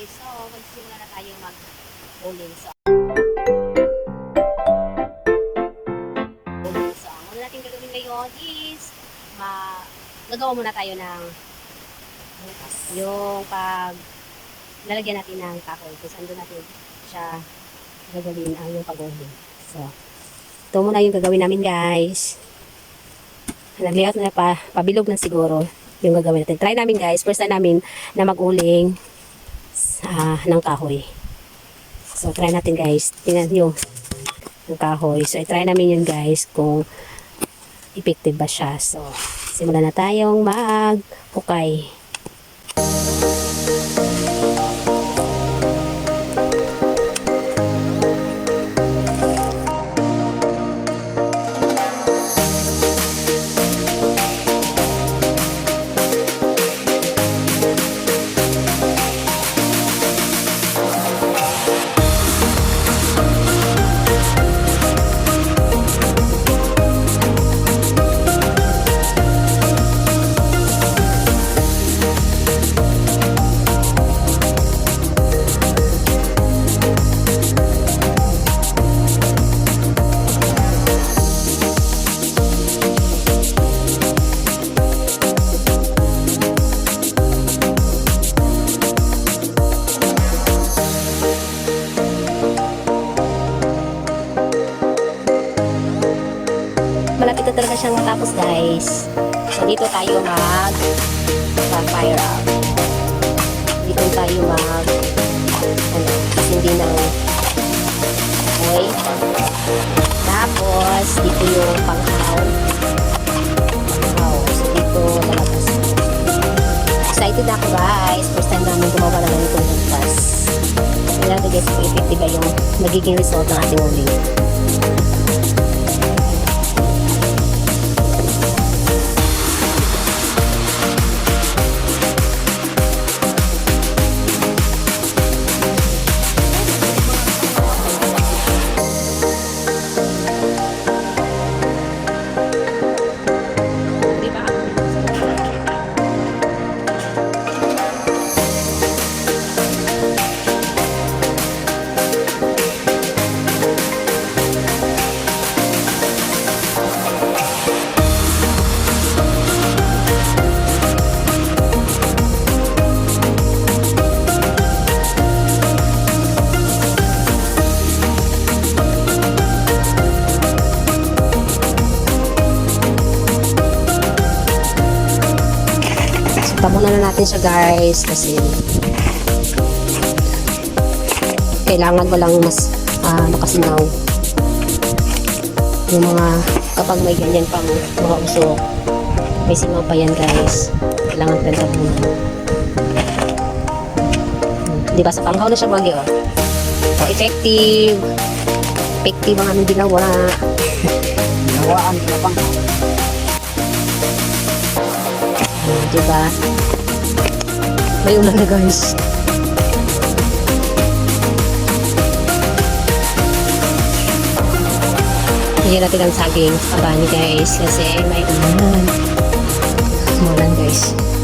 Okay, so magsisimula na tayo mag-uling. So. So, ang una natin gagawin ngayon is ma gagawa muna tayo ng yung pag lalagyan natin ng kahoy kung saan natin siya gagawin ang yung pag-uling. So, ito muna yung gagawin namin guys. Nag-layout na pa, pabilog na siguro yung gagawin natin. Try namin guys, first time namin na mag-uling sa ng kahoy. So, try natin guys. Tingnan yung yung kahoy. So, try namin yun guys kung effective ba siya. So, simulan na tayong mag-hukay. Guys. So, dito tayo mag mag-fire up. Dito tayo mag ano, hindi ng apoy. Tapos, dito yung panghaw. Panghaw. So, dito lalabas. Excited ako guys. First time namin gumawa ng itong bukas. Kaya guys, kung effective ba yung magiging result ng ating uling. Tabunan na natin siya guys kasi kailangan walang mas uh, makasinaw. Yung mga kapag may ganyan pang mga usok may singaw pa yan guys. Kailangan pa tabunan hmm. di ba sa panghaw na siya magi oh. So, effective. Effective ang aming ginawa. Gawaan na pang Hmm, di ba may ulan na guys Bigyan natin ang saging abani guys kasi may ulan. Umulan guys. Umulan.